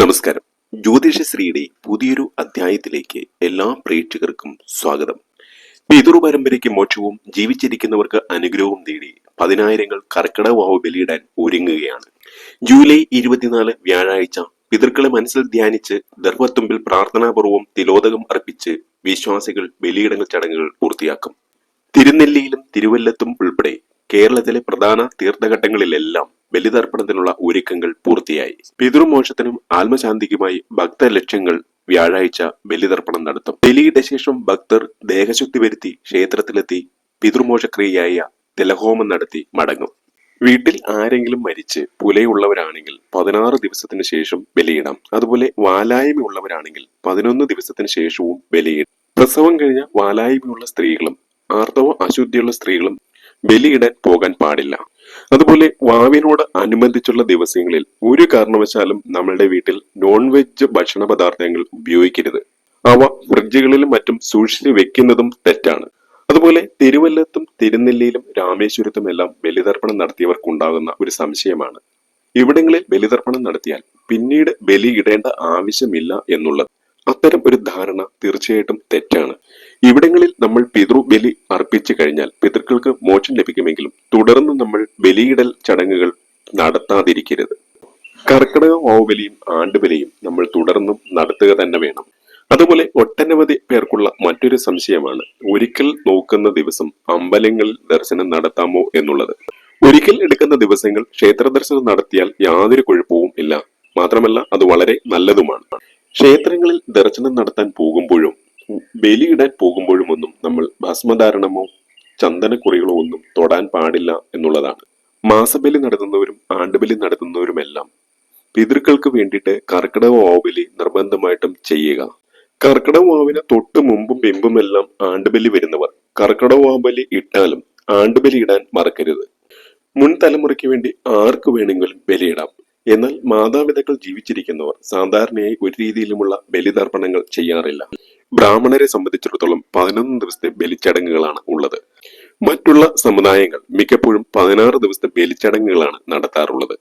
നമസ്കാരം. ജ്യോതിഷശ്രീയുടെ പുതിയൊരു അധ്യായത്തിലേക്ക് എല്ലാ പ്രേക്ഷകർക്കും സ്വാഗതം. പിതൃ പരമ്പരയ്ക്ക് മോക്ഷവും ജീവിച്ചിരിക്കുന്നവർക്ക് അനുഗ്രഹവും തേടി പതിനായിരങ്ങൾ കർക്കിടവാവ് ബലിയിടാൻ ഒരുങ്ങുകയാണ്. ജൂലൈ ഇരുപത്തിനാല് വ്യാഴാഴ്ച പിതൃക്കളെ മനസ്സിൽ ധ്യാനിച്ച് ദർഭത്തുമ്പിൽ പ്രാർത്ഥനാപൂർവം തിലോദകം അർപ്പിച്ച് വിശ്വാസികൾ ബലിയിടങ്ങൾ ചടങ്ങുകൾ പൂർത്തിയാക്കും. തിരുനെല്ലിയിലും തിരുവല്ലത്തും ഉൾപ്പെടെ കേരളത്തിലെ പ്രധാന തീർത്ഥഘട്ടങ്ങളിലെല്ലാം ബലിതർപ്പണത്തിനുള്ള ഒരുക്കങ്ങൾ പൂർത്തിയായി. പിതൃമോക്ഷത്തിനും ആത്മശാന്തിക്കുമായി ഭക്തലക്ഷ്യങ്ങൾ വ്യാഴാഴ്ച ബലിതർപ്പണം നടത്തും. ബലിയിട്ട ശേഷം ഭക്തർ ദേഹശുദ്ധി വരുത്തി ക്ഷേത്രത്തിലെത്തി പിതൃമോക്ഷക്രിയയായ തിലഹോമം നടത്തി മടങ്ങും. വീട്ടിൽ ആരെങ്കിലും മരിച്ച് പുലയുള്ളവരാണെങ്കിൽ പതിനാറ് ദിവസത്തിന് ശേഷം ബലിയിടാം. അതുപോലെ വാലായ്മയുള്ളവരാണെങ്കിൽ പതിനൊന്ന് ദിവസത്തിന് ശേഷവും ബലിയിടാം. പ്രസവം കഴിഞ്ഞ വാലായ്മയുള്ള സ്ത്രീകളും ആർത്തവ അശുദ്ധിയുള്ള സ്ത്രീകളും ബലിയിടാൻ പോകാൻ പാടില്ല. അതുപോലെ വാവിനോട് അനുബന്ധിച്ചുള്ള ദിവസങ്ങളിൽ ഒരു കാരണവശാലും നമ്മളുടെ വീട്ടിൽ നോൺ വെജ് ഭക്ഷണ പദാർത്ഥങ്ങൾ ഉപയോഗിക്കരുത്. അവ ഫ്രിഡ്ജുകളിലും മറ്റും സൂക്ഷിച്ചു വെക്കുന്നതും തെറ്റാണ്. അതുപോലെ തിരുവല്ലത്തും തിരുനെല്ലിയിലും രാമേശ്വരത്തും എല്ലാം ബലിതർപ്പണം നടത്തിയവർക്കുണ്ടാകുന്ന ഒരു സംശയമാണ്. ഇവിടങ്ങളിൽ ബലിതർപ്പണം നടത്തിയാൽ പിന്നീട് ബലിയിടേണ്ട ആവശ്യമില്ല എന്നുള്ളത് അത്തരം ഒരു ധാരണ തീർച്ചയായിട്ടും തെറ്റാണ്. ഇവിടങ്ങളിൽ നമ്മൾ പിതൃബലി അർപ്പിച്ചു കഴിഞ്ഞാൽ പിതൃക്കൾക്ക് മോക്ഷം ലഭിക്കുമെങ്കിലും തുടർന്ന് നമ്മൾ ബലിയിടൽ ചടങ്ങുകൾ നടത്താതിരിക്കരുത്. കർക്കിടക ഓവലിയും ആണ്ടുബലിയും നമ്മൾ തുടർന്നും നടത്തുക തന്നെ വേണം. അതുപോലെ ഒട്ടനവധി പേർക്കുള്ള മറ്റൊരു സംശയമാണ് ഒരിക്കൽ നോക്കുന്ന ദിവസം അമ്പലങ്ങളിൽ ദർശനം നടത്താമോ എന്നുള്ളത്. ഒരിക്കൽ എടുക്കുന്ന ദിവസങ്ങൾ ക്ഷേത്ര ദർശനം നടത്തിയാൽ യാതൊരു കുഴപ്പവും ഇല്ല. മാത്രമല്ല അത് വളരെ നല്ലതുമാണ്. ക്ഷേത്രങ്ങളിൽ ദർശനം നടത്താൻ പോകുമ്പോഴും ബലിയിടാൻ പോകുമ്പോഴും ഒന്നും നമ്മൾ ഭസ്മധാരണമോ ചന്ദനക്കുറികളോ ഒന്നും തൊടാൻ പാടില്ല എന്നുള്ളതാണ്. മാസബലി നടത്തുന്നവരും ആണ്ടുബലി നടത്തുന്നവരുമെല്ലാം പിതൃക്കൾക്ക് വേണ്ടിയിട്ട് കർക്കിടക വാവുബലി നിർബന്ധമായിട്ടും ചെയ്യുക. കർക്കിടക വാവിന് തൊട്ട് മുമ്പും പിമ്പുമെല്ലാം ആണ്ടുബലി വരുന്നവർ കർക്കിടക വാവുബലി ഇട്ടാലും ആണ്ടുബലി ഇടാൻ മറക്കരുത്. മുൻ തലമുറയ്ക്ക് വേണ്ടി ആർക്ക് വേണമെങ്കിലും ബലിയിടാം. എന്നാൽ മാതാപിതാക്കൾ ജീവിച്ചിരിക്കുന്നവർ സാധാരണയായി ഒരു രീതിയിലുമുള്ള ബലിതർപ്പണങ്ങൾ ചെയ്യാറില്ല. ബ്രാഹ്മണരെ സംബന്ധിച്ചിടത്തോളം പതിനൊന്ന് ദിവസത്തെ ബലിച്ചടങ്ങുകളാണ് ഉള്ളത്. മറ്റുള്ള സമുദായങ്ങൾ മിക്കപ്പോഴും പതിനാറ് ദിവസത്തെ ബലിച്ചടങ്ങുകളാണ് നടത്താറുള്ളത്.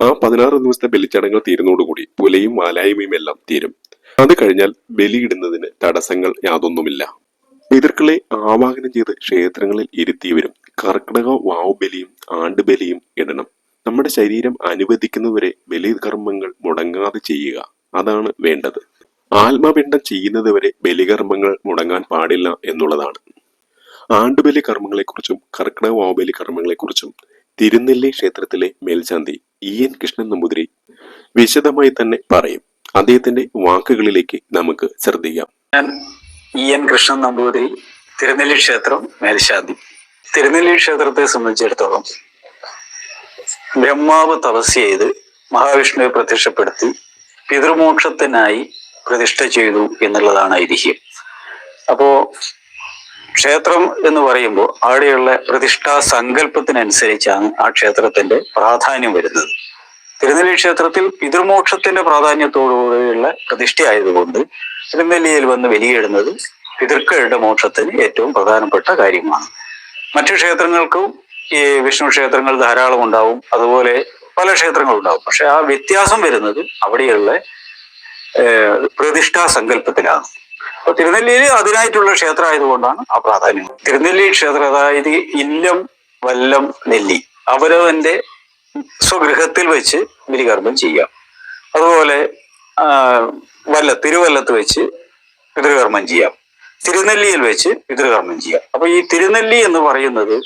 ആ പതിനാറ് ദിവസത്തെ ബലിച്ചടങ്ങുകൾ തീരുന്നതോടുകൂടി പുലയും വാലായ്മയും എല്ലാം തീരും. അത് കഴിഞ്ഞാൽ ബലിയിടുന്നതിന് തടസ്സങ്ങൾ യാതൊന്നുമില്ല. പിതൃക്കളെ ആവാഹനം ചെയ്ത് ക്ഷേത്രങ്ങളിൽ ഇരുത്തിയവരും കർക്കിടക വാവുബലിയും ആണ്ടുബലിയും ഇടണം. നമ്മുടെ ശരീരം അനുവദിക്കുന്നവരെ ബലികർമ്മങ്ങൾ മുടങ്ങാതെ ചെയ്യുക അതാണ് വേണ്ടത്. ആത്മപിണ്ഡം ചെയ്യുന്നതുവരെ ബലികർമ്മങ്ങൾ മുടങ്ങാൻ പാടില്ല എന്നുള്ളതാണ്. ആണ്ടുബലി കർമ്മങ്ങളെക്കുറിച്ചും കർക്കിടക വാവുബലി കർമ്മങ്ങളെക്കുറിച്ചും തിരുനെല്ലി ക്ഷേത്രത്തിലെ മേൽശാന്തി ഇ. എൻ. കൃഷ്ണൻ നമ്പൂതിരി വിശദമായി തന്നെ പറയും. അദ്ദേഹത്തിന്റെ വാക്കുകളിലേക്ക് നമുക്ക് ശ്രദ്ധിക്കാം. ഞാൻ ഇ. എൻ. കൃഷ്ണൻ നമ്പൂതിരി തിരുനെല്ലി ക്ഷേത്രം മേൽശാന്തി. തിരുനെല്ലി ക്ഷേത്രത്തെ സംബന്ധിച്ചിടത്തോളം ബ്രഹ്മാവ് തപസ് ചെയ്ത് മഹാവിഷ്ണുവെ പ്രത്യക്ഷപ്പെടുത്തി പിതൃമോക്ഷത്തിനായി പ്രതിഷ്ഠ ചെയ്തു എന്നുള്ളതാണ് ഐതിഹ്യം. അപ്പോ ക്ഷേത്രം എന്ന് പറയുമ്പോൾ അവിടെയുള്ള പ്രതിഷ്ഠാ സങ്കല്പത്തിനനുസരിച്ചാണ് ആ ക്ഷേത്രത്തിന്റെ പ്രാധാന്യം വരുന്നത്. തിരുനെല്ലി ക്ഷേത്രത്തിൽ പിതൃമോക്ഷത്തിന്റെ പ്രാധാന്യത്തോടുകൂടിയുള്ള പ്രതിഷ്ഠയായതുകൊണ്ട് തിരുനെല്ലിയിൽ വന്ന് വലിയിടുന്നത് പിതൃക്കളുടെ മോക്ഷത്തിന് ഏറ്റവും പ്രധാനപ്പെട്ട കാര്യമാണ്. മറ്റു ക്ഷേത്രങ്ങൾക്കും ഈ വിഷ്ണു ക്ഷേത്രങ്ങൾ ധാരാളം ഉണ്ടാവും. അതുപോലെ പല ക്ഷേത്രങ്ങളും ഉണ്ടാവും. പക്ഷെ ആ വ്യത്യാസം വരുന്നത് അവിടെയുള്ള പ്രതിഷ്ഠാ സങ്കല്പത്തിലാണ്. അപ്പൊ തിരുനെല്ലിയിൽ അതിനായിട്ടുള്ള ക്ഷേത്രം ആയതുകൊണ്ടാണ് ആ പ്രാധാന്യം. തിരുനെല്ലി ക്ഷേത്രം അതായത് ഇല്ലം വല്ലം നെല്ലി അവരവന്റെ സ്വഗൃഹത്തിൽ വെച്ച് ബലികർമ്മം ചെയ്യാം അതുപോലെ വല്ല തിരുവല്ലത്ത് വെച്ച് പിതൃകർമ്മം ചെയ്യാം തിരുനെല്ലിയിൽ വെച്ച് പിതൃകർമ്മം ചെയ്യാം അപ്പൊ ഈ തിരുനെല്ലി എന്ന് പറയുന്നത്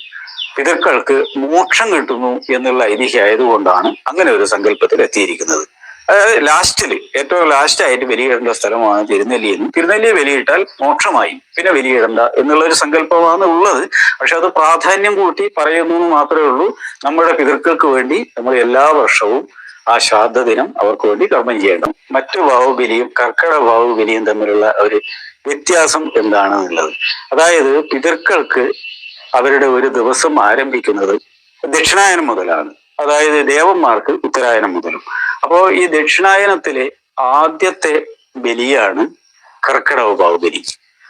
പിതൃക്കൾക്ക് മോക്ഷം കിട്ടുന്നു എന്നുള്ള ഐതിഹ്യം ആയതുകൊണ്ടാണ് അങ്ങനെ ഒരു സങ്കല്പത്തിൽ എത്തിയിരിക്കുന്നത്. അതായത് ലാസ്റ്റിൽ ഏറ്റവും ലാസ്റ്റ് ആയിട്ട് ബലിയിടേണ്ട സ്ഥലമാണ് തിരുനെല്ലി എന്നും. തിരുനെല്ലി വലിയിട്ടാൽ മോക്ഷമായി. പിന്നെ വലിയിടണ്ട എന്നുള്ള ഒരു സങ്കല്പമാണ് ഉള്ളത്. പക്ഷെ അത് പ്രാധാന്യം കൂട്ടി പറയുന്നു എന്ന് മാത്രമേ ഉള്ളൂ. നമ്മുടെ പിതൃക്കൾക്ക് വേണ്ടി നമ്മൾ എല്ലാ വർഷവും ആ ശ്രാദ്ധ ദിനം അവർക്ക് വേണ്ടി കർമ്മം ചെയ്യണം മറ്റു ഭാവുബലിയും കർക്കട ഭാവുബലിയും തമ്മിലുള്ള ഒരു വ്യത്യാസം എന്താണെന്നുള്ളത്. അതായത് പിതൃക്കൾക്ക് അവരുടെ ഒരു ദിവസം ആരംഭിക്കുന്നത് ദക്ഷിണായനം മുതലാണ്. അതായത് ദേവന്മാർക്ക് ഉത്തരായനം മുതലും. അപ്പോ ഈ ദക്ഷിണായനത്തിലെ ആദ്യത്തെ ബലിയാണ് കർക്കിടക ബാഹുബലി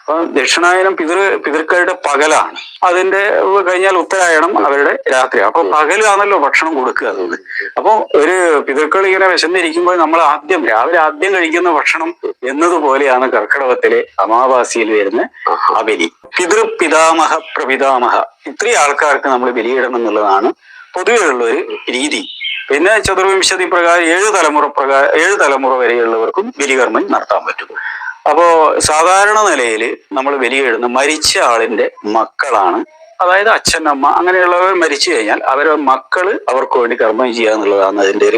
അപ്പൊ ദക്ഷിണായനം പിതൃ പിതൃക്കളുടെ പകലാണ്. അതിന്റെ കഴിഞ്ഞാൽ ഉത്തരായണം അവരുടെ രാത്രി. അപ്പൊ പകലാണല്ലോ ഭക്ഷണം കൊടുക്കുക അതുകൊണ്ട് അപ്പൊ ഒരു പിതൃക്കൾ ഇങ്ങനെ വിശന്നിരിക്കുമ്പോൾ നമ്മൾ ആദ്യം രാവിലെ ആദ്യം കഴിക്കുന്ന ഭക്ഷണം എന്നതുപോലെയാണ് കർക്കിടകത്തിലെ അമാവാസിയിൽ വരുന്ന ബലി. പിതൃ പിതാമഹ പ്രപിതാമഹ. ഇത്രയും ആൾക്കാർക്ക് നമ്മൾ ബലിയിടണം എന്നുള്ളതാണ് പൊതുവെയുള്ള ഒരു രീതി. പിന്നെ ചതുർവിംശതി പ്രകാരം ഏഴ് തലമുറ പ്രകാരം ഏഴ് തലമുറ വരെയുള്ളവർക്കും ബലികർമ്മം നടത്താൻ പറ്റും. അപ്പോ സാധാരണ നിലയിൽ നമ്മൾ വലിയ എഴുതുന്ന മരിച്ച ആളിന്റെ മക്കളാണ്. അതായത് അച്ഛൻ അമ്മ അങ്ങനെയുള്ളവർ മരിച്ചു കഴിഞ്ഞാൽ അവരുടെ മക്കൾ അവർക്ക് വേണ്ടി കർമ്മം ചെയ്യുക എന്നുള്ളതാണ് അതിന്റെ ഒരു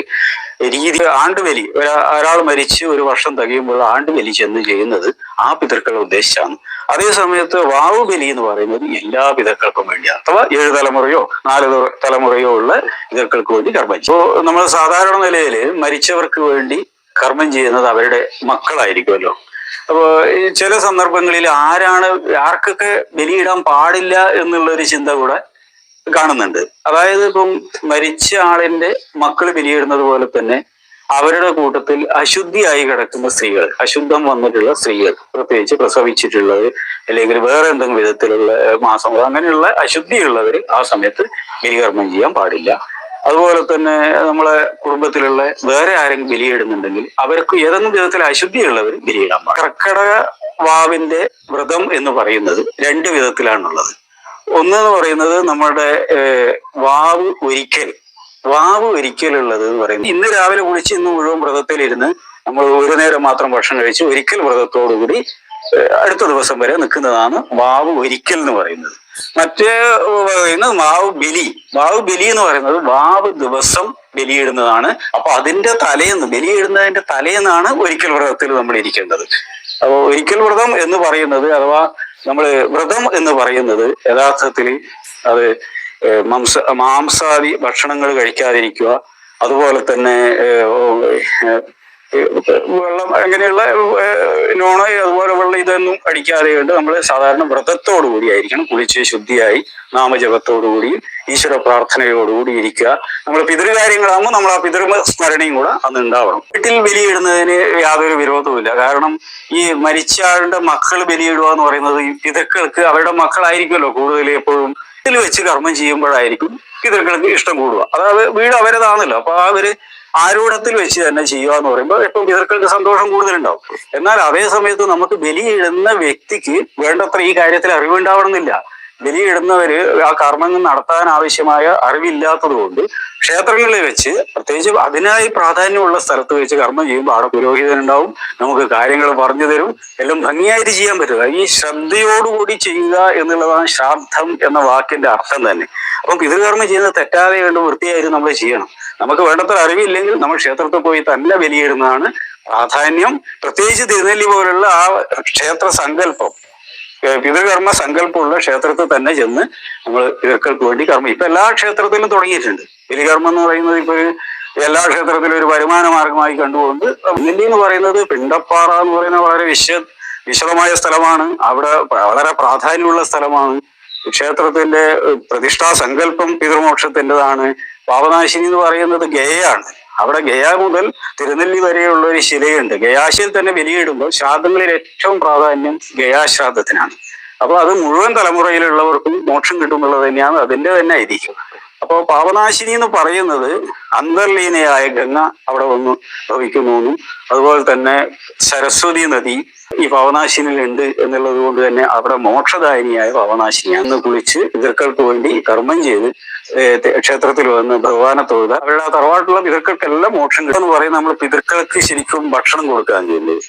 രീതി. ആണ്ടുവലി ഒരാൾ മരിച്ച് ഒരു വർഷം തികയുമ്പോൾ ആണ്ടുവലി ചെന്ന് ചെയ്യുന്നത് ആ പിതൃക്കളെ ഉദ്ദേശിച്ചാണ് അതേ സമയത്ത് വാവുബലി എന്ന് പറയുന്നത് എല്ലാ പിതാക്കൾക്കും വേണ്ടിയാണ്. അഥവാ ഏഴ് തലമുറയോ നാല് തലമുറയോ ഉള്ള പിതാക്കൾക്ക് വേണ്ടി കർമ്മം ചെയ്യും. നമ്മൾ സാധാരണ നിലയിൽ മരിച്ചവർക്ക് വേണ്ടി കർമ്മം ചെയ്യുന്നത് അവരുടെ മക്കളായിരിക്കുമല്ലോ. അപ്പോ ഈ ചില സന്ദർഭങ്ങളിൽ ആരാണ് ആർക്കൊക്കെ ബലിയിടാൻ പാടില്ല എന്നുള്ള ഒരു ചിന്ത കൂടെ കാണുന്നുണ്ട്. അതായത് ഇപ്പം മരിച്ച ആളിന്റെ മക്കൾ ബലിയിടുന്നത് പോലെ തന്നെ അവരുടെ കൂട്ടത്തിൽ അശുദ്ധിയായി കിടക്കുന്ന സ്ത്രീകൾ അശുദ്ധം വന്നിട്ടുള്ള സ്ത്രീകൾ പ്രത്യേകിച്ച് പ്രസവിച്ചിട്ടുള്ളത് അല്ലെങ്കിൽ വേറെ എന്തെങ്കിലും വിധത്തിലുള്ള മാസം അങ്ങനെയുള്ള അശുദ്ധിയുള്ളവർ ആ സമയത്ത് ബലികർമ്മം ചെയ്യാൻ പാടില്ല. അതുപോലെ തന്നെ നമ്മളെ കുടുംബത്തിലുള്ള വേറെ ആരെങ്കിലും ബലിയിടുന്നുണ്ടെങ്കിൽ അവർക്ക് ഏതെങ്കിലും വിധത്തിൽ അശുദ്ധിയുള്ളവർ ബലിയിടാൻ പാടില്ല. കർക്കടക വാവിന്റെ വ്രതം എന്ന് പറയുന്നത് രണ്ട് വിധത്തിലാണുള്ളത്. ഒന്ന് എന്ന് പറയുന്നത് നമ്മുടെ വാവ് ഒരിക്കൽ വാവ് ഒരിക്കലുള്ളത് എന്ന് പറയുന്നത് ഇന്ന് രാവിലെ കുളിച്ച് ഇന്ന് മുഴുവൻ വ്രതത്തിലിരുന്ന് നമ്മൾ ഒരു നേരം മാത്രം ഭക്ഷണം കഴിച്ച് ഒരിക്കൽ വ്രതത്തോടുകൂടി അടുത്ത ദിവസം വരെ നിൽക്കുന്നതാണ് വാവ് ഒരിക്കൽ എന്ന് പറയുന്നത്. മറ്റേ പറയുന്നത് വാവ് ബലി. വാവ് ബലി എന്ന് പറയുന്നത് വാവ് ദിവസം ബലിയിടുന്നതാണ്. അപ്പൊ അതിന്റെ തലേന്ന് ബലിയിടുന്നതിന്റെ തലേന്നാണ് ഒരിക്കൽ വ്രതത്തിൽ നമ്മൾ ഇരിക്കേണ്ടത്. അപ്പോൾ ഒരിക്കൽ വ്രതം എന്ന് പറയുന്നത് അഥവാ നമ്മൾ വ്രതം എന്ന് പറയുന്നത് യഥാർത്ഥത്തിൽ അത് മാംസ മാംസാദി ഭക്ഷണങ്ങൾ കഴിക്കാതിരിക്കുക. അതുപോലെ തന്നെ വെള്ളം അങ്ങനെയുള്ള നോണോ അതുപോലെ വെള്ളം ഇതൊന്നും അടിക്കാതെ കൊണ്ട് നമ്മൾ സാധാരണ വ്രതത്തോടു കൂടിയായിരിക്കണം കുളിച്ച് ശുദ്ധിയായി നാമജപത്തോടുകൂടി ഈശ്വര പ്രാർത്ഥനയോടുകൂടി ഇരിക്കുക. നമ്മൾ പിതൃകാര്യങ്ങളാകുമ്പോൾ നമ്മൾ ആ പിതൃ സ്മരണയും കൂടെ അന്ന് ഉണ്ടാവണം. വീട്ടിൽ ബലിയിടുന്നതിന് യാതൊരു വിരോധവുമില്ല. കാരണം ഈ മരിച്ച ആളുടെ മക്കൾ ബലിയിടുക എന്ന് പറയുന്നത് ഈ പിതൃക്കൾക്ക് അവരുടെ മക്കളായിരിക്കുമല്ലോ കൂടുതൽ എപ്പോഴും. വീട്ടിൽ വെച്ച് കർമ്മം ചെയ്യുമ്പോഴായിരിക്കും പിതൃക്കൾക്ക് ഇഷ്ടം കൂടുക. അതായത് വീട് അവരതാണല്ലോ. അപ്പൊ അവർ ആരൂഢത്തിൽ വെച്ച് തന്നെ ചെയ്യുക എന്ന് പറയുമ്പോൾ ഇപ്പം പിതൃക്കൾക്ക് സന്തോഷം കൂടുതലുണ്ടാവും. എന്നാൽ അതേ സമയത്ത് നമുക്ക് ബലിയിടുന്ന വ്യക്തിക്ക് വേണ്ടത്ര ഈ കാര്യത്തിൽ അറിവുണ്ടാവണമെന്നില്ല. ബലിയിടുന്നവര് ആ കർമ്മങ്ങൾ നടത്താൻ ആവശ്യമായ അറിവില്ലാത്തത് കൊണ്ട് ക്ഷേത്രങ്ങളിൽ വെച്ച് പ്രത്യേകിച്ച് അതിനായി പ്രാധാന്യമുള്ള സ്ഥലത്ത് വെച്ച് കർമ്മം ചെയ്യുമ്പോൾ അവിടെ പുരോഹിതനുണ്ടാവും നമുക്ക് കാര്യങ്ങൾ പറഞ്ഞു തരും എല്ലാം ഭംഗിയായിട്ട് ചെയ്യാൻ പറ്റുക ഈ ശ്രദ്ധയോടുകൂടി ചെയ്യുക എന്നുള്ളതാണ് ശ്രാദ്ധം എന്ന വാക്കിന്റെ അർത്ഥം തന്നെ. അപ്പം പിതൃകർമ്മം ചെയ്യുന്നത് തെറ്റാതെ കണ്ട് വൃത്തിയായിട്ട് നമ്മൾ ചെയ്യണം. നമുക്ക് വേണ്ടത്ര അറിവില്ലെങ്കിൽ നമ്മൾ ക്ഷേത്രത്തിൽ പോയി തന്നെ ബലിയിടുന്നതാണ് പ്രാധാന്യം. പ്രത്യേകിച്ച് തിരുനെല്ലി പോലുള്ള ആ ക്ഷേത്ര സങ്കല്പം പിതൃകർമ്മ സങ്കല്പമുള്ള ക്ഷേത്രത്തിൽ തന്നെ ചെന്ന് നമ്മൾ പിതൃക്കൾക്ക് വേണ്ടി കർമ്മം. ഇപ്പൊ എല്ലാ ക്ഷേത്രത്തിലും തുടങ്ങിയിട്ടുണ്ട്. ബലികർമ്മം എന്ന് പറയുന്നത് ഇപ്പൊ എല്ലാ ക്ഷേത്രത്തിലും ഒരു വരുമാന മാർഗമായി കണ്ടുകൊണ്ട് നെല്ലി എന്ന് പറയുന്നത് പിണ്ടപ്പാറ എന്ന് പറയുന്ന വളരെ വിശ വിശദമായ സ്ഥലമാണ്. അവിടെ വളരെ പ്രാധാന്യമുള്ള സ്ഥലമാണ്. ക്ഷേത്രത്തിന്റെ പ്രതിഷ്ഠാ സങ്കല്പം പിതൃമോക്ഷത്തിന്റെതാണ്. പാവനാശിനി എന്ന് പറയുന്നത് ഗയയാണ്. അവിടെ ഗയ മുതൽ തിരുനെല്ലി വരെയുള്ള ഒരു ശിലയുണ്ട്. ഗയാശിൽ തന്നെ ബലിയിടുമ്പോൾ ശ്രാദ്ധങ്ങളിൽ ഏറ്റവും പ്രാധാന്യം ഗയാശ്രാദ്ധത്തിനാണ്. അപ്പൊ അത് മുഴുവൻ തലമുറയിലുള്ളവർക്കും മോക്ഷം കിട്ടുമെന്നുള്ളത് തന്നെയാണ് അതിന്റെ തന്നെ ഐതിഹ്യം. അപ്പോൾ പാപനാശിനി എന്ന് പറയുന്നത് അന്തർലീനയായ ഗംഗ അവിടെ വന്ന് ഭവിക്കുന്നു എന്നും അതുപോലെ തന്നെ സരസ്വതി നദി ഈ പാവനാശിനിയിൽ ഉണ്ട് എന്നുള്ളത് കൊണ്ട് തന്നെ അവിടെ മോക്ഷദായിനിയായ പാവനാശിനി അന്ന് കുളിച്ച് പിതൃക്കൾക്ക് വേണ്ടി കർമ്മം ചെയ്ത് ക്ഷേത്രത്തിൽ വന്ന് ഭഗവാനെ തൊഴുത അവരുടെ തറവാട്ടുള്ള പിതൃക്കൾക്കെല്ലാം മോക്ഷം കിട്ടും എന്ന് പറയുന്നത് നമ്മൾ പിതൃക്കൾക്ക് ശരിക്കും ഭക്ഷണം കൊടുക്കാൻ ചെയ്യുന്നത്.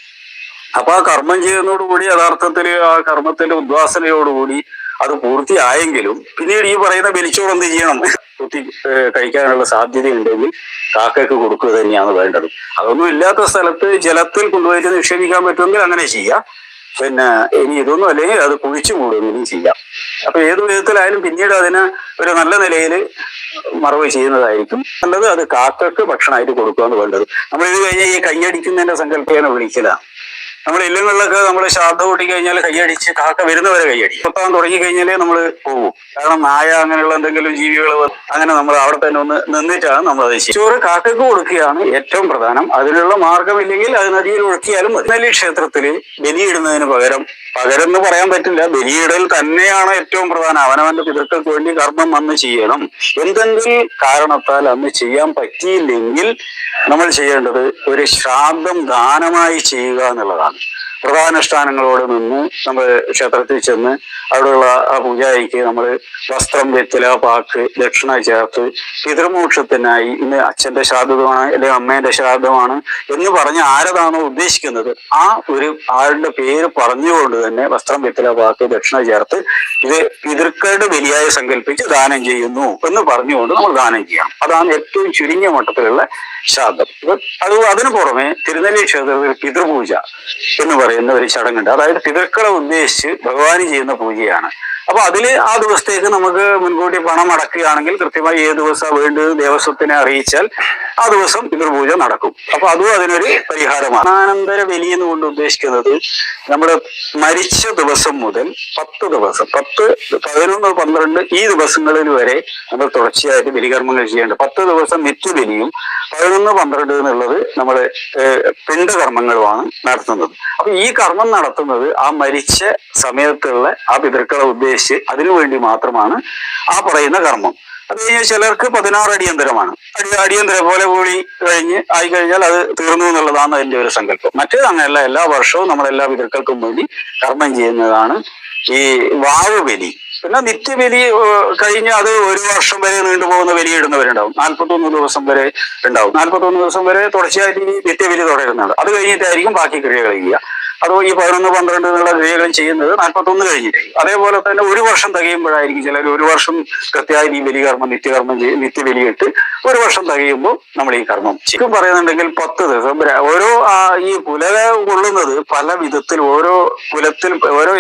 അപ്പൊ ആ കർമ്മം ചെയ്യുന്നതോടുകൂടി യഥാർത്ഥത്തിൽ ആ കർമ്മത്തിന്റെ ഉദ്വാസനയോടുകൂടി അത് പൂർത്തിയായെങ്കിലും പിന്നീട് ഈ പറയുന്ന ബലിച്ചോറ് എന്ത് ചെയ്യണം? കുത്തി കഴിക്കാനുള്ള സാധ്യത ഉണ്ടെങ്കിൽ കാക്കയ്ക്ക് കൊടുക്കുക തന്നെയാണ് വേണ്ടത്. അതൊന്നും ഇല്ലാത്ത സ്ഥലത്ത് ജലത്തിൽ കൊണ്ടുപോയിട്ട് നിക്ഷേപിക്കാൻ പറ്റുമെങ്കിൽ അങ്ങനെ ചെയ്യാം. പിന്നെ ഇനി ഇതൊന്നും അല്ലെങ്കിൽ അത് കുഴിച്ചു കൂടുമെങ്കിലും ചെയ്യാം. അപ്പൊ ഏത് വിധത്തിലായാലും പിന്നീട് അതിന് ഒരു നല്ല നിലയിൽ മറവ് ചെയ്യുന്നതായിരിക്കും. നല്ലത് അത് കാക്കക്ക് ഭക്ഷണമായിട്ട് കൊടുക്കുകയാണ് വേണ്ടത്. നമ്മൾ ഇത് കഴിഞ്ഞാൽ ഈ കൈയടിക്കുന്നതിന്റെ സങ്കല്പേന വിളിക്കലാണ് നമ്മൾ ഇല്ലങ്ങളിലൊക്കെ നമ്മൾ ശ്രാദ്ധ കൂട്ടി കഴിഞ്ഞാൽ കൈയടിച്ച് കാക്ക വരുന്നവരെ കൈയടി കൊത്താൻ തുടങ്ങി കഴിഞ്ഞാലേ നമ്മൾ പോകും. കാരണം നായ അങ്ങനെയുള്ള എന്തെങ്കിലും ജീവികൾ അങ്ങനെ നമ്മൾ അവിടെ തന്നെ ഒന്ന് നിന്നിട്ടാണ് നമ്മൾ അത് ചോറ് കാക്കക്ക് കൊടുക്കുകയാണ് ഏറ്റവും പ്രധാനം. അതിനുള്ള മാർഗമില്ലെങ്കിൽ അത് നദിയിൽ ഒഴുക്കിയാലും മതി. നെല്ലി ക്ഷേത്രത്തിൽ ബലിയിടുന്നതിന് പകരം പകരം എന്ന് പറയാൻ പറ്റില്ല ബലിയിടൽ തന്നെയാണ് ഏറ്റവും പ്രധാനം. അവനവന്റെ പിതൃക്കൾക്ക് വേണ്ടി കർമ്മം അന്ന് ചെയ്യണം. എന്തെങ്കിലും കാരണത്താൽ അന്ന് ചെയ്യാൻ പറ്റിയില്ലെങ്കിൽ നമ്മൾ ചെയ്യേണ്ടത് ഒരു ശ്രാദ്ധം ദാനമായി ചെയ്യുക എന്നുള്ളതാണ്. പ്രധാനുഷ്ഠാനങ്ങളോട് നിന്ന് നമ്മൾ ക്ഷേത്രത്തിൽ ചെന്ന് അവിടെയുള്ള ആ പൂജാരിക്ക് നമ്മൾ വസ്ത്രം വെറ്റില പാക്ക് ദക്ഷിണ ചേർത്ത് പിതൃമോക്ഷത്തിനായി ഇന്ന് അച്ഛന്റെ ശ്രാദ്ധമാണ് അല്ലെങ്കിൽ അമ്മേന്റെ ശ്രാദ്ധമാണ് എന്ന് പറഞ്ഞ് ആരതാണോ ഉദ്ദേശിക്കുന്നത്. ആ ഒരു ആളുടെ പേര് പറഞ്ഞുകൊണ്ട് തന്നെ വസ്ത്രം വെറ്റില പാക്ക് ദക്ഷിണ ചേർത്ത് ഇത് പിതൃക്കളുടെ ബലിയായി സങ്കല്പിച്ച് ദാനം ചെയ്യുന്നു എന്ന് പറഞ്ഞുകൊണ്ട് നമ്മൾ ദാനം ചെയ്യാം അതാണ് ഏറ്റവും ചുരുങ്ങിയ മട്ടത്തിലുള്ള ശ്രാദ്ധം. അത് അതിനു പുറമെ തിരുനെല്ലി ക്ഷേത്രത്തിൽ പിതൃപൂജ എന്ന് പറയുന്ന ഒരു ചടങ്ങുണ്ട്. അതായത് പിതൃക്കളെ ഉദ്ദേശിച്ച് ഭഗവാൻ ചെയ്യുന്ന പൂജയാണ് അപ്പൊ അതിൽ ആ ദിവസത്തേക്ക് നമുക്ക് മുൻകൂട്ടി പണം അടക്കുകയാണെങ്കിൽ കൃത്യമായി ഏത് ദിവസം വേണ്ടത് ദേവസ്വത്തിനെ അറിയിച്ചാൽ ആ ദിവസം പിതൃപൂജ നടക്കും. അപ്പൊ അതും അതിനൊരു പരിഹാരമാണ്. ആനന്തര ബലി എന്ന് കൊണ്ട് ഉദ്ദേശിക്കുന്നത് നമ്മുടെ മരിച്ച ദിവസം മുതൽ പത്ത് ദിവസം പത്ത് പതിനൊന്ന് പന്ത്രണ്ട് ഈ ദിവസങ്ങളിൽ വരെ നമ്മൾ തുടർച്ചയായിട്ട് ബലികർമ്മങ്ങൾ ചെയ്യേണ്ടത് പത്ത് ദിവസം നിത്യബലിയും പതിനൊന്ന് പന്ത്രണ്ട് എന്നുള്ളത് നമ്മൾ പിണ്ടകർമ്മങ്ങളുമാണ് നടത്തുന്നത്. അപ്പൊ ഈ കർമ്മം നടത്തുന്നത് ആ മരിച്ച സമയത്തുള്ള ആ പിതൃക്കളെ ഉദ്ദേശിച്ച് അതിനുവേണ്ടി മാത്രമാണ് ആ പറയുന്ന കർമ്മം. അത് കഴിഞ്ഞാൽ ചിലർക്ക് പതിനാറ് അടിയന്തരമാണ് അടി അടിയന്തരം പോലെ കൂടി കഴിഞ്ഞ് ആയി കഴിഞ്ഞാൽ അത് തീർന്നു എന്നുള്ളതാണ് അതിന്റെ ഒരു സങ്കല്പം. മറ്റേത് അങ്ങനെയല്ല. എല്ലാ വർഷവും നമ്മൾ എല്ലാ പിതൃക്കൾക്കും വേണ്ടി കർമ്മം ചെയ്യുന്നതാണ് ഈ വാഴുബലി ബലി. പിന്നെ നിത്യബലി കഴിഞ്ഞ് അത് ഒരു വർഷം വരെ നീണ്ടുപോകുന്ന ബലി ഇടുന്നവരുണ്ടാവും. നാൽപ്പത്തൊന്ന് ദിവസം വരെ ഉണ്ടാവും. നാൽപ്പത്തൊന്ന് ദിവസം വരെ തുടർച്ചയായിട്ട് ഈ നിത്യബലി തുടരുന്നുണ്ട്. അത് കഴിഞ്ഞിട്ടായിരിക്കും ബാക്കി ക്രിയകൾ ചെയ്യുക. അതോ ഈ പതിനൊന്ന് പന്ത്രണ്ട് എന്നുള്ള ക്രിയകൾ ചെയ്യുന്നത് നാൽപ്പത്തൊന്ന് കഴിഞ്ഞിട്ട്. അതേപോലെ തന്നെ ഒരു വർഷം തികയുമ്പോഴായിരിക്കും ചിലർ ഒരു വർഷം കൃത്യമായി ഈ ബലികർമ്മം നിത്യകർമ്മം ചെയ്ത് നിത്യബലിയിട്ട് ഒരു വർഷം തികയുമ്പോൾ നമ്മൾ ഈ കർമ്മം ശരിക്കും പറയുന്നുണ്ടെങ്കിൽ പത്ത് ദിവസം ഓരോ ഈ പുലക കൊള്ളുന്നത് പല വിധത്തിൽ ഓരോ കുലത്തിൽ ഓരോ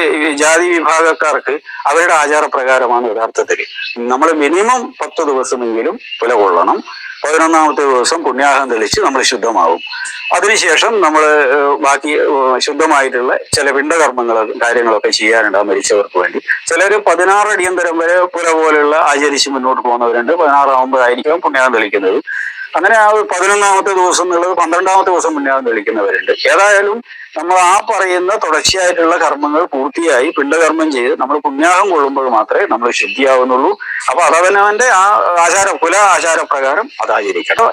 ജാതി വിഭാഗക്കാർക്ക് അവരുടെ ആചാരപ്രകാരമാണ് യഥാർത്ഥത്തിൽ. നമ്മൾ മിനിമം പത്ത് ദിവസമെങ്കിലും കുല കൊള്ളണം. പതിനൊന്നാമത്തെ ദിവസം പുണ്യാഹം തെളിച്ച് നമ്മൾ ശുദ്ധമാവും അതിനുശേഷം നമ്മൾ ബാക്കി ശുദ്ധമായിട്ടുള്ള ചില പിണ്ടകർമ്മങ്ങൾ കാര്യങ്ങളൊക്കെ ചെയ്യാനുണ്ട് മരിച്ചവർക്ക് വേണ്ടി. ചിലർ പതിനാറ് അടിയന്തരം വരെ പുര പോലെയുള്ള ആചരിച്ച് മുന്നോട്ട് പോകുന്നവരുണ്ട്. പതിനാറാകുമ്പോഴായിരിക്കും പുണ്യാഹം തെളിക്കുന്നത്. അങ്ങനെ ആ ഒരു പതിനൊന്നാമത്തെ ദിവസം എന്നുള്ളത് പന്ത്രണ്ടാമത്തെ ദിവസം പുണ്യാഹം തെളിക്കുന്നവരുണ്ട് ഏതായാലും നമ്മൾ ആ പറയുന്ന തുടർച്ചയായിട്ടുള്ള കർമ്മങ്ങൾ പൂർത്തിയായി പിണ്ടകർമ്മം ചെയ്ത് നമ്മൾ പുണ്യാഹം കൊള്ളുമ്പോൾ മാത്രമേ നമ്മൾ ശുദ്ധിയാവുന്നുള്ളൂ. അപ്പൊ അതവനവന്റെ ആ ആചാര കുല ആചാരപ്രകാരം അത്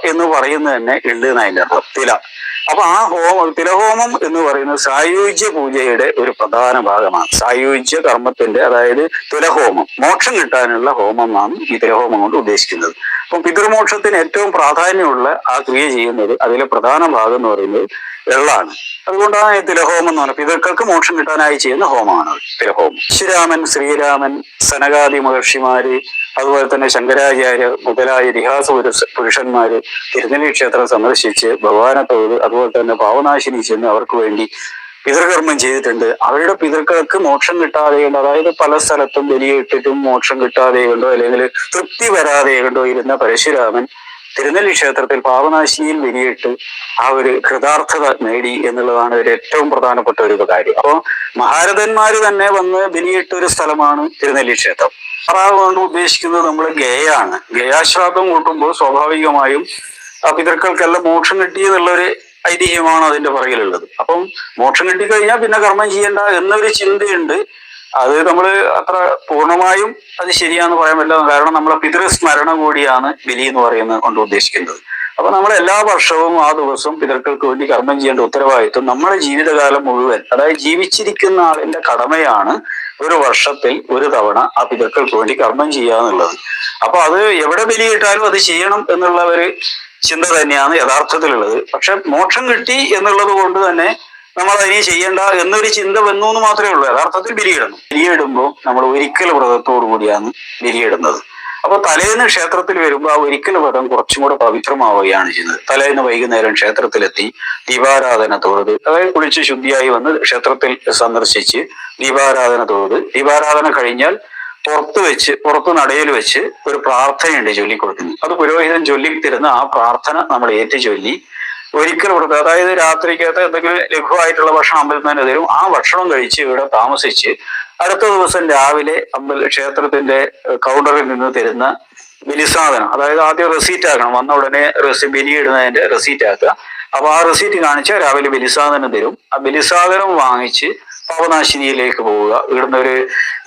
എന്ന് പറയുന്നത് തന്നെ എള്ള് എന്നതിന്റെ അർത്ഥം. തില. അപ്പൊ ആ ഹോമം തിലഹോമം എന്ന് പറയുന്നത് സായുജ്യ പൂജയുടെ ഒരു പ്രധാന ഭാഗമാണ്. സായുജ്യ കർമ്മത്തിന്റെ അതായത് തുലഹോമം മോക്ഷം കിട്ടാനുള്ള ഹോമം എന്നാണ് ഈ തിലഹോമം കൊണ്ട് ഉദ്ദേശിക്കുന്നത്. അപ്പം പിതൃമോക്ഷത്തിന് ഏറ്റവും പ്രാധാന്യമുള്ള ആ ക്രിയ ചെയ്യുന്നത് അതിലെ പ്രധാന ഭാഗം എന്ന് പറയുന്നത് എള്ളാണ് അതുകൊണ്ടാണ് തിലഹോമം എന്ന് പറയുന്നത്. പിതൃക്കൾക്ക് മോക്ഷം കിട്ടാനായി ചെയ്യുന്ന ഹോമമാണ് തിലഹോമം. ശ്രീരാമൻ ശ്രീരാമൻ സനകാദി മഹർഷിമാര് അതുപോലെ തന്നെ ശങ്കരാചാര്യർ മുതലായ ഇതിഹാസ പുരുഷ- പുരുഷന്മാര് തിരുനെല്ലി ക്ഷേത്രം സന്ദർശിച്ച് ഭഗവാനെ തൊഴുത് അതുപോലെ തന്നെ പാവനാശിനി ചെന്ന് അവർക്ക് വേണ്ടി പിതൃകർമ്മം ചെയ്തിട്ടുണ്ട്. അവരുടെ പിതൃക്കൾക്ക് മോക്ഷം കിട്ടാതെ കണ്ടോ? അതായത് പല സ്ഥലത്തും ബലിയിട്ടിട്ടും മോക്ഷം കിട്ടാതെ കണ്ടോ? അല്ലെങ്കിൽ തൃപ്തി വരാതെ കണ്ടോ? ഇരുന്ന പരശുരാമൻ തിരുനെല്ലി ക്ഷേത്രത്തിൽ പാവനാശിയിൽ വിരിയിട്ട് ആ ഒരു കൃതാർത്ഥത നേടി എന്നുള്ളതാണ് ഒരു ഏറ്റവും പ്രധാനപ്പെട്ട ഒരു കാര്യം അപ്പോൾ മഹാരഥന്മാർ തന്നെ വന്ന് ബലിയിട്ട ഒരു സ്ഥലമാണ് തിരുനെല്ലി ക്ഷേത്രം. അറാവ് കൊണ്ട് ഉദ്ദേശിക്കുന്നത് നമ്മൾ ഗയാണ് ഗയാശ്രാദ്ധം കൂട്ടുമ്പോൾ സ്വാഭാവികമായും ആ പിതൃക്കൾക്കെല്ലാം മോക്ഷം കിട്ടി എന്നുള്ളൊരു ഐതിഹ്യമാണ് അതിന്റെ പുറകിലുള്ളത്. അപ്പം മോക്ഷം കിട്ടിക്കഴിഞ്ഞാൽ പിന്നെ കർമ്മം ചെയ്യേണ്ട എന്നൊരു ചിന്തയുണ്ട്. അത് നമ്മൾ അത്ര പൂർണമായും അത് ശരിയാന്ന് പറയാൻ പറ്റില്ല. കാരണം നമ്മളെ പിതൃസ്മരണ കൂടിയാണ് ബലി എന്ന് പറയുന്നത് കൊണ്ട് ഉദ്ദേശിക്കുന്നത്. അപ്പൊ നമ്മൾ എല്ലാ വർഷവും ആ ദിവസം പിതൃക്കൾക്ക് വേണ്ടി കർമ്മം ചെയ്യേണ്ട ഉത്തരവാദിത്വം നമ്മുടെ ജീവിതകാലം മുഴുവൻ അതായത് ജീവിച്ചിരിക്കുന്ന ആളിന്റെ കടമയാണ് ഒരു വർഷത്തിൽ ഒരു തവണ ആ പിതൃക്കൾക്ക് വേണ്ടി കർമ്മം ചെയ്യുക എന്നുള്ളത് അപ്പൊ അത് എവിടെ ബലിയിട്ടാലും അത് ചെയ്യണം എന്നുള്ള ഒരു ചിന്ത തന്നെയാണ് യഥാർത്ഥത്തിലുള്ളത്. പക്ഷെ മോക്ഷം കിട്ടി എന്നുള്ളത് കൊണ്ട് തന്നെ നമ്മൾ അതിനെ ചെയ്യേണ്ട എന്നൊരു ചിന്ത വന്നു എന്ന് മാത്രമേ ഉള്ളൂ. യഥാർത്ഥത്തിൽ ബിരിയിടണം ബിരിയിടുമ്പോൾ നമ്മൾ ഒരിക്കൽ വ്രതത്തോടു കൂടിയാണ് ബിരിയിടുന്നത് അപ്പൊ തലേന്ന് ക്ഷേത്രത്തിൽ വരുമ്പോൾ ആ ഒരിക്കൽ വ്രതം കുറച്ചും കൂടെ പവിത്രമാവുകയാണ് ചെയ്യുന്നത്. തലേന്ന് വൈകുന്നേരം ക്ഷേത്രത്തിലെത്തി ദീപാരാധന തൊഴുത് അതായത് കുളിച്ച് ശുദ്ധിയായി വന്ന് ക്ഷേത്രത്തിൽ സന്ദർശിച്ച് ദീപാരാധന തൊഴുത്. ദീപാരാധന കഴിഞ്ഞാൽ പുറത്ത് വെച്ച് പുറത്ത് നടയിൽ വെച്ച് ഒരു പ്രാർത്ഥനയുണ്ട് ചൊല്ലിക്കൊടുക്കുന്നത് അത് പുരോഹിതൻ ചൊല്ലി തരുന്ന ആ പ്രാർത്ഥന നമ്മൾ ഏറ്റു ചൊല്ലി ഒരിക്കൽ കൊടുക്കുക. അതായത് രാത്രിക്കകത്ത് എന്തെങ്കിലും ലഘുവായിട്ടുള്ള ഭക്ഷണം അമ്പലത്തിൽ തന്നെ തരും. ആ ഭക്ഷണം കഴിച്ച് ഇവിടെ താമസിച്ച് അടുത്ത ദിവസം രാവിലെ അമ്പല ക്ഷേത്രത്തിന്റെ കൗണ്ടറിൽ നിന്ന് തരുന്ന ബലിസാധനം. അതായത് ആദ്യം റെസീറ്റ് ആക്കണം. വന്ന ഉടനെ റെസി ബലിയിടുന്നതിന്റെ റെസീറ്റ് ആക്കുക. അപ്പൊ ആ റെസീറ്റ് കാണിച്ചാൽ രാവിലെ ബലിസാധനം തരും. ആ ബലിസാധനം വാങ്ങിച്ച് പാവനാശിനിയിലേക്ക് പോവുക. ഇവിടുന്ന് ഒരു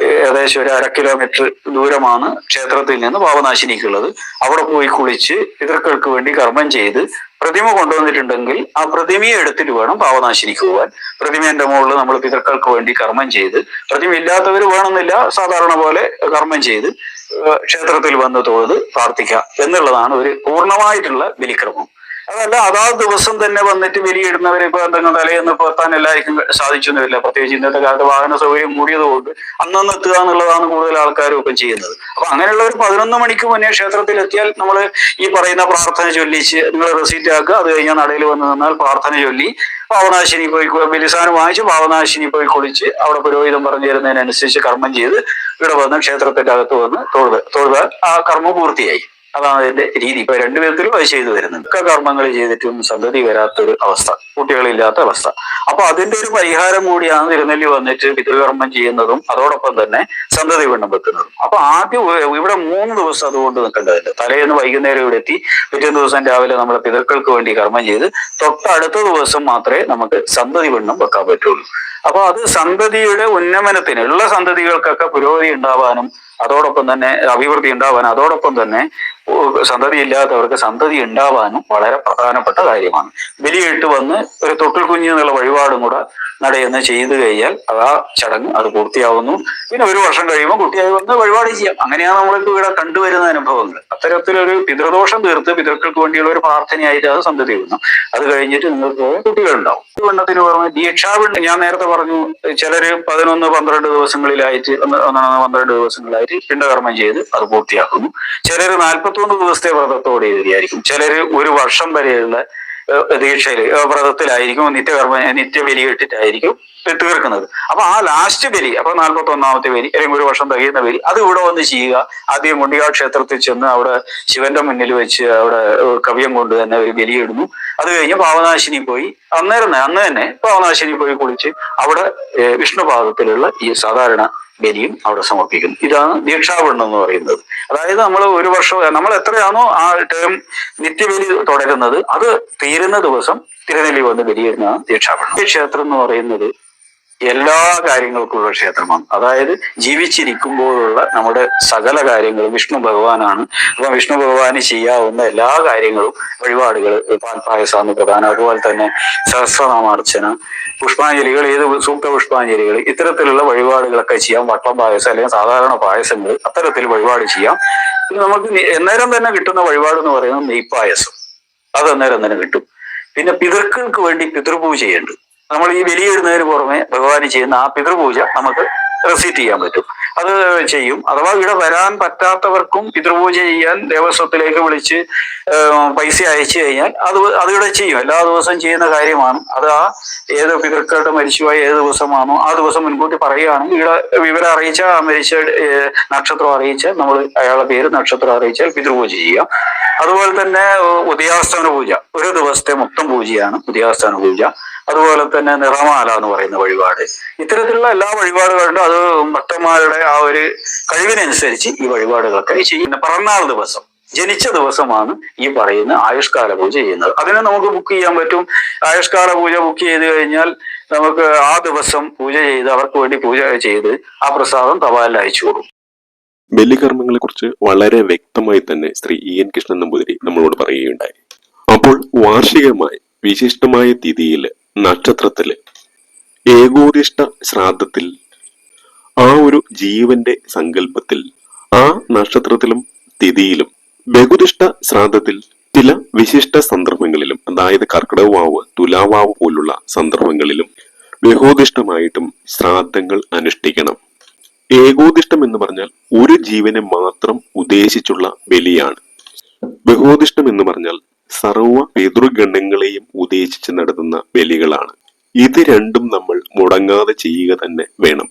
ഏകദേശം ഒരു അര കിലോമീറ്റർ ദൂരമാണ് ക്ഷേത്രത്തിൽ നിന്ന് പാവനാശിനിക്കുള്ളത്. അവിടെ പോയി കുളിച്ച് പിതൃക്കൾക്ക് വേണ്ടി കർമ്മം ചെയ്ത് പ്രതിമ കൊണ്ടുവന്നിട്ടുണ്ടെങ്കിൽ ആ പ്രതിമയെ എടുത്തിട്ട് വേണം പാവനാശിനിക്ക് പോകാൻ പ്രതിമേന്റെ മുകളിൽ നമ്മൾ പിതൃക്കൾക്ക് വേണ്ടി കർമ്മം ചെയ്ത് പ്രതിമ ഇല്ലാത്തവർ വേണമെന്നില്ല സാധാരണ പോലെ കർമ്മം ചെയ്ത് ക്ഷേത്രത്തിൽ വന്ന് തൊഴുത് പ്രാർത്ഥിക്കുക എന്നുള്ളതാണ് ഒരു പൂർണമായിട്ടുള്ള ബലിക്രമം. അതല്ല അതാത് ദിവസം തന്നെ വന്നിട്ട് ബലിയിടുന്നവരെ ഇപ്പൊ എന്തെങ്കിലും തലേന്ന് എത്താൻ എല്ലാവർക്കും സാധിച്ചൊന്നുമില്ല. പ്രത്യേകിച്ച് ഇന്നത്തെ കാലത്ത് വാഹന സൗകര്യം കൂടിയത് കൊണ്ട് അന്നന്ന് എത്തുക എന്നുള്ളതാണ് കൂടുതൽ ആൾക്കാരും ഒക്കെ ചെയ്യുന്നത്. അപ്പൊ അങ്ങനെയുള്ള ഒരു പതിനൊന്ന് മണിക്ക് മുന്നേ ക്ഷേത്രത്തിൽ എത്തിയാൽ നമ്മൾ ഈ പറയുന്ന പ്രാർത്ഥന ചൊല്ലിച്ച് നിങ്ങൾ റെസീറ്റ് ആക്കുക. അത് കഴിഞ്ഞാൽ നടയിൽ വന്ന് നിന്നാൽ പ്രാർത്ഥന ചൊല്ലി പാവനാശിനി പോയി ബലിസാനം വാങ്ങിച്ച് പാവനാശിനി പോയി കുളിച്ച് അവിടെ പുരോഹിതം പറഞ്ഞു തരുന്നതിനനുസരിച്ച് കർമ്മം ചെയ്ത് ഇവിടെ വന്ന് ക്ഷേത്രത്തിന്റെ അകത്ത് വന്ന് തൊഴുത് തൊഴുതാൽ ആ കർമ്മം പൂർത്തിയായി. അതാണ് അതിന്റെ രീതി. ഇപ്പൊ രണ്ടു വിധത്തിലും അത് ചെയ്തു വരുന്നുണ്ട് ഒക്കെ കർമ്മങ്ങൾ ചെയ്തിട്ടും സന്തതി വരാത്തൊരു അവസ്ഥ. കുട്ടികളില്ലാത്ത അവസ്ഥ. അപ്പൊ അതിന്റെ ഒരു പരിഹാരം കൂടിയാണ് തിരുനെല്ലി വന്നിട്ട് പിതൃകർമ്മം ചെയ്യുന്നതും അതോടൊപ്പം തന്നെ സന്തതി വെണ്ണം വെക്കുന്നതും. അപ്പൊ ആദ്യം ഇവിടെ മൂന്ന് ദിവസം അതുകൊണ്ട് നിൽക്കേണ്ടതുണ്ട്. തലേന്ന് വൈകുന്നേരം ഇവിടെ എത്തി പിറ്റേ ദിവസം രാവിലെ നമ്മൾ പിതൃക്കൾക്ക് വേണ്ടി കർമ്മം ചെയ്ത് തൊട്ടടുത്ത ദിവസം മാത്രമേ നമുക്ക് സന്തതി വെണ്ണം വെക്കാൻ പറ്റുള്ളൂ. അപ്പൊ അത് സന്തതിയുടെ ഉന്നമനത്തിന് ഉള്ള സന്തതികൾക്കൊക്കെ പുരോഗതി ഉണ്ടാവാനും അതോടൊപ്പം തന്നെ അഭിവൃദ്ധി ഉണ്ടാവാനും അതോടൊപ്പം തന്നെ സന്തതി ഇല്ലാത്തവർക്ക് സന്തതി ഉണ്ടാവാനും വളരെ പ്രധാനപ്പെട്ട കാര്യമാണ്. ബലിയിട്ട് വന്ന് ഒരു തൊട്ടിൽ കുഞ്ഞ് എന്നുള്ള വഴിപാടും കൂടെ നടയെന്ന് ചെയ്തു കഴിഞ്ഞാൽ അത് ആ ചടങ്ങ് അത് പൂർത്തിയാവുന്നു. പിന്നെ ഒരു വർഷം കഴിയുമ്പോൾ കുട്ടിയായി വന്ന് വഴിപാട് ചെയ്യാം. അങ്ങനെയാണ് നമ്മൾക്ക് ഇവിടെ കണ്ടുവരുന്ന അനുഭവങ്ങൾ. അത്തരത്തിലൊരു പിതൃദോഷം തീർത്ത് പിതൃക്കൾക്ക് വേണ്ടിയുള്ള ഒരു പ്രാർത്ഥനയായിട്ട് അത് സന്തതി വന്നു അത് കഴിഞ്ഞിട്ട് നിങ്ങൾക്ക് കുട്ടികളുണ്ടാവും. പെണ്ണത്തിന് പുറമെ ദീക്ഷാപിണ്ഡം ഞാൻ നേരത്തെ പറഞ്ഞു ചിലര് പതിനൊന്ന് പന്ത്രണ്ട് ദിവസങ്ങളിലായിട്ട് പന്ത്രണ്ട് ദിവസങ്ങളിലായിട്ട് പിണ്ടകർമ്മം ചെയ്ത് അത് പൂർത്തിയാക്കുന്നു. ചിലര് നാൽപ്പത്തൊന്ന് ദിവസത്തെ വ്രതത്തോടെ എഴുതിയായിരിക്കും ചിലര് ഒരു വർഷം വരെയുള്ള ദീക്ഷയിൽ വ്രതത്തിലായിരിക്കും നിത്യകർമ്മ നിത്യബലി ഇട്ടിട്ടായിരിക്കും തീർക്കുന്നത്. അപ്പൊ ആ ലാസ്റ്റ് ബലി അപ്പൊ നാൽപ്പത്തി ഒന്നാമത്തെ ബലി അല്ലെങ്കിൽ ഒരു വർഷം തികയുന്ന ബലി അത് ഇവിടെ വന്ന് ചെയ്യുക. ആദ്യം മുണ്ടികാ ക്ഷേത്രത്തിൽ ചെന്ന് അവിടെ ശിവന്റെ മുന്നിൽ വെച്ച് അവിടെ കവിയം കൊണ്ട് തന്നെ ഒരു ബലിയിടുന്നു അത് കഴിഞ്ഞ് പാവനാശിനി പോയി. അന്നേരം അന്ന് തന്നെ പാവനാശിനി പോയി കുളിച്ച് അവിടെ വിഷ്ണുപാദത്തിലുള്ള ഈ സാധാരണ ബലിയും അവിടെ സമർപ്പിക്കുന്നു. ഇതാണ് ദീക്ഷാവണ്ണം എന്ന് പറയുന്നത്. അതായത് നമ്മൾ ഒരു വർഷം നമ്മൾ എത്രയാണോ ആ ടേം നിത്യബലി തുടരുന്നത് അത് തീരുന്ന ദിവസം തിരുനെല്ലി വന്ന് ബലിയിടുന്നതാണ് ദീക്ഷാപണം ക്ഷേത്രം എന്ന് പറയുന്നത് എല്ലാ കാര്യങ്ങൾക്കുള്ള ക്ഷേത്രമാണ്. അതായത് ജീവിച്ചിരിക്കുമ്പോഴുള്ള നമ്മുടെ സകല കാര്യങ്ങളും വിഷ്ണു ഭഗവാനാണ്. അപ്പൊ വിഷ്ണു ഭഗവാന് ചെയ്യാവുന്ന എല്ലാ കാര്യങ്ങളും വഴിപാടുകൾ പാൽപായസാന്ന് പ്രധാനം അതുപോലെ തന്നെ സഹസ്രനാമാർച്ചന പുഷ്പാഞ്ജലികൾ ഏത് സൂക്ത പുഷ്പാഞ്ജലികൾ ഇത്തരത്തിലുള്ള വഴിപാടുകളൊക്കെ ചെയ്യാം. വട്ടം പായസം അല്ലെങ്കിൽ സാധാരണ പായസങ്ങൾ അത്തരത്തിൽ വഴിപാട് ചെയ്യാം. പിന്നെ നമുക്ക് എന്നേരം തന്നെ കിട്ടുന്ന വഴിപാട് എന്ന് പറയുന്നത് നെയ്പായസം. അത് അന്നേരം തന്നെ കിട്ടും. പിന്നെ പിതൃക്കൾക്ക് വേണ്ടി പിതൃപൂജയുണ്ട് നമ്മൾ ഈ ബലിയിടുന്നതിന് പുറമെ ഭഗവാന് ചെയ്യുന്ന ആ പിതൃപൂജ നമുക്ക് റെസീറ്റ് ചെയ്യാൻ പറ്റും. അത് ചെയ്യും. അഥവാ ഇവിടെ വരാൻ പറ്റാത്തവർക്കും പിതൃപൂജ ചെയ്യാൻ ദേവസ്വത്തിലേക്ക് വിളിച്ച് പൈസ അയച്ചു കഴിഞ്ഞാൽ അത് അത് ഇവിടെ ചെയ്യും. എല്ലാ ദിവസവും ചെയ്യുന്ന കാര്യമാണ്. അത് ആ ഏത് പിതൃക്കളുടെ മരിച്ചുപോയ ഏത് ദിവസമാണോ ആ ദിവസം മുൻകൂട്ടി പറയുകയാണെങ്കിൽ ഇവിടെ വിവരം അറിയിച്ച ആ മരിച്ച നക്ഷത്രം അറിയിച്ചാൽ നമ്മൾ അയാളുടെ പേര് നക്ഷത്രം അറിയിച്ചാൽ പിതൃപൂജ ചെയ്യാം. അതുപോലെ തന്നെ ഉദയാസ്ഥാന പൂജ. ഒരു ദിവസത്തെ മൊത്തം പൂജയാണ് ഉദയാസ്ഥാന പൂജ. അതുപോലെ തന്നെ നിറമാല എന്ന് പറയുന്ന വഴിപാട്. ഇത്തരത്തിലുള്ള എല്ലാ വഴിപാടുകളുണ്ട്. അത് ഭക്തന്മാരുടെ ആ ഒരു കഴിവിനനുസരിച്ച് ഈ വഴിപാടുകളൊക്കെ ചെയ്യുന്ന. പിറന്നാൾ ദിവസം ജനിച്ച ദിവസമാണ് ഈ പറയുന്ന ആയുഷ്കാല പൂജ ചെയ്യുന്നത്. അതിനെ നമുക്ക് ബുക്ക് ചെയ്യാൻ പറ്റും. ആയുഷ്കാല പൂജ ബുക്ക് ചെയ്ത് കഴിഞ്ഞാൽ നമുക്ക് ആ ദിവസം പൂജ ചെയ്ത് അവർക്ക് വേണ്ടി പൂജ ചെയ്ത് ആ പ്രസാദം തപാലിൽ അയച്ചു കൊടുക്കും. ബലികർമ്മങ്ങളെ കുറിച്ച് വളരെ വ്യക്തമായി തന്നെ ശ്രീ ഇ എൻ കൃഷ്ണൻ നമ്പൂതിരി നമ്മളോട് പറയുകയുണ്ടായി. അപ്പോൾ വാർഷികമായി വിശിഷ്ടമായ തിഥിയിൽ നക്ഷത്രത്തിൽ. ഏകോദിഷ്ട ശ്രാദ്ധത്തിൽ ആ ഒരു ജീവന്റെ സങ്കല്പത്തിൽ ആ നക്ഷത്രത്തിലും തിഥിയിലും ബഹുദിഷ്ട ശ്രാദ്ധത്തിൽ ചില വിശിഷ്ട സന്ദർഭങ്ങളിലും അതായത് കർക്കിടകവാവ് തുലാവാവ് പോലുള്ള സന്ദർഭങ്ങളിലും ബഹോദിഷ്ടമായിട്ടും ശ്രാദ്ധങ്ങൾ അനുഷ്ഠിക്കണം. ഏകോദിഷ്ടം എന്ന് പറഞ്ഞാൽ ഒരു ജീവനെ മാത്രം ഉദ്ദേശിച്ചുള്ള ബലിയാണ്. ബഹോദിഷ്ടം എന്ന് പറഞ്ഞാൽ സർവ പിതൃഗണങ്ങളെയും ഉദ്ദേശിച്ച് നടത്തുന്ന ബലികളാണ്. ഇത് രണ്ടും നമ്മൾ മുടങ്ങാതെ ചെയ്യുക തന്നെ വേണം.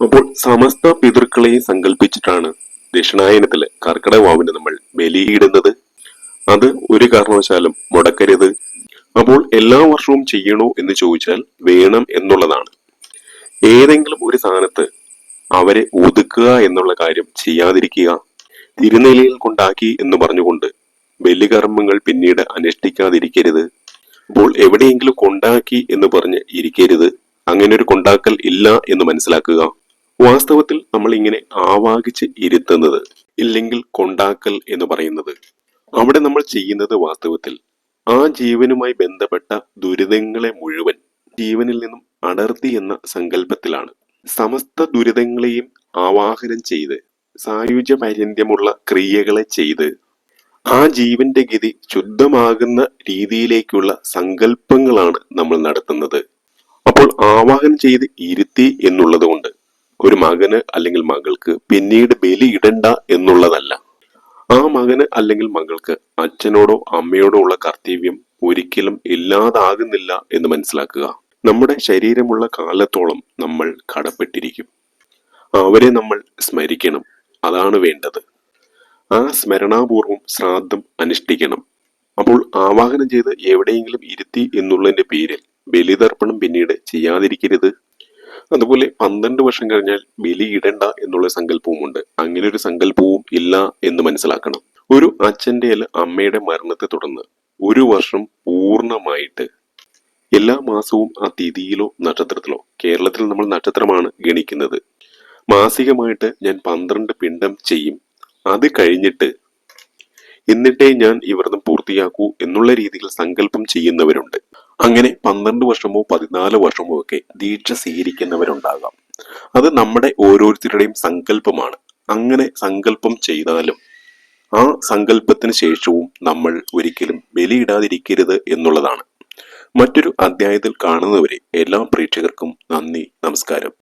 അപ്പോൾ സമസ്ത പിതൃക്കളെയും സങ്കല്പിച്ചിട്ടാണ് ദക്ഷിണായനത്തിൽ കർക്കിടക വാവിന് നമ്മൾ ബലിയിടുന്നത്. അത് ഒരു കാരണവശാലും മുടക്കരുത്. അപ്പോൾ എല്ലാ വർഷവും ചെയ്യണോ എന്ന് ചോദിച്ചാൽ വേണം എന്നുള്ളതാണ്. ഏതെങ്കിലും ഒരു സ്ഥാനത്ത് അവരെ ഒതുക്കുക എന്നുള്ള കാര്യം ചെയ്യാതിരിക്കുക തിരുനെല്ലിയിൽ കൊണ്ടാക്കി എന്ന് പറഞ്ഞുകൊണ്ട് ബലികർമ്മങ്ങൾ പിന്നീട് അനുഷ്ഠിക്കാതിരിക്കരുത്. അപ്പോൾ എവിടെയെങ്കിലും കൊണ്ടാക്കി എന്ന് പറഞ്ഞ് ഇരിക്കരുത്. അങ്ങനെ ഒരു കൊണ്ടാക്കൽ ഇല്ല എന്ന് മനസ്സിലാക്കുക. വാസ്തവത്തിൽ നമ്മൾ ഇങ്ങനെ ആവാഹിച്ച് ഇരുത്തുന്നത് ഇല്ലെങ്കിൽ കൊണ്ടാക്കൽ എന്ന് പറയുന്നത്. അവിടെ നമ്മൾ ചെയ്യുന്നത് വാസ്തവത്തിൽ ആ ജീവനുമായി ബന്ധപ്പെട്ട ദുരിതങ്ങളെ മുഴുവൻ ജീവനിൽ നിന്നും അടർത്തി എന്ന സങ്കല്പത്തിലാണ്. സമസ്ത ദുരിതങ്ങളെയും ആവാഹനം ചെയ്ത് സായുജ്യ പര്യന്തമുള്ള ക്രിയകളെ ചെയ്ത് ആ ജീവന്റെ ഗതി ശുദ്ധമാകുന്ന രീതിയിലേക്കുള്ള സങ്കല്പങ്ങളാണ് നമ്മൾ നടത്തുന്നത്. അപ്പോൾ ആവാഹനം ചെയ്ത് ഇരുത്തി എന്നുള്ളത് കൊണ്ട് ഒരു മകന് അല്ലെങ്കിൽ മകൾക്ക് പിന്നീട് ബലി ഇടണ്ട എന്നുള്ളതല്ല. ആ മകന് അല്ലെങ്കിൽ മകൾക്ക് അച്ഛനോടോ അമ്മയോടോ ഉള്ള കർത്തവ്യം ഒരിക്കലും ഇല്ലാതാകുന്നില്ല എന്ന് മനസ്സിലാക്കുക. നമ്മുടെ ശരീരമുള്ള കാലത്തോളം നമ്മൾ കടപ്പെട്ടിരിക്കും. അവരെ നമ്മൾ സ്മരിക്കണം. അതാണ് വേണ്ടത്. ആ സ്മരണാപൂർവം ശ്രാദ്ധം അനുഷ്ഠിക്കണം. അപ്പോൾ ആവാഹനം ചെയ്ത് എവിടെയെങ്കിലും ഇരുത്തി എന്നുള്ളതിന്റെ പേരിൽ ബലിതർപ്പണം പിന്നീട് ചെയ്യാതിരിക്കരുത്. അതുപോലെ പന്ത്രണ്ട് വർഷം കഴിഞ്ഞാൽ ബലി ഇടണ്ട എന്നുള്ള സങ്കല്പവുമുണ്ട്. അങ്ങനെ ഒരു സങ്കല്പവും ഇല്ല എന്ന് മനസ്സിലാക്കണം. ഒരു അച്ഛന്റെ അമ്മയുടെ മരണത്തെ തുടർന്ന് ഒരു വർഷം പൂർണമായിട്ട് എല്ലാ മാസവും ആ തിഥിയിലോ നക്ഷത്രത്തിലോ കേരളത്തിൽ നമ്മൾ നക്ഷത്രമാണ് ഗണിക്കുന്നത്. മാസികമായിട്ട് ഞാൻ പന്ത്രണ്ട് പിണ്ടം ചെയ്യും. അത് കഴിഞ്ഞിട്ട് എന്നിട്ടേ ഞാൻ ഇവിടുന്ന് പൂർത്തിയാക്കൂ എന്നുള്ള രീതിയിൽ സങ്കല്പം ചെയ്യുന്നവരുണ്ട്. അങ്ങനെ പന്ത്രണ്ട് വർഷമോ പതിനാല് വർഷമോ ഒക്കെ ദീക്ഷ സ്വീകരിക്കുന്നവരുണ്ടാകാം. അത് നമ്മുടെ ഓരോരുത്തരുടെയും സങ്കല്പമാണ്. അങ്ങനെ സങ്കല്പം ചെയ്താലും ആ സങ്കല്പത്തിന് ശേഷവും നമ്മൾ ഒരിക്കലും ബലിയിടാതിരിക്കരുത് എന്നുള്ളതാണ്. മറ്റൊരു അധ്യായത്തിൽ കാണുന്നവരെ എല്ലാ പ്രേക്ഷകർക്കും നന്ദി നമസ്കാരം.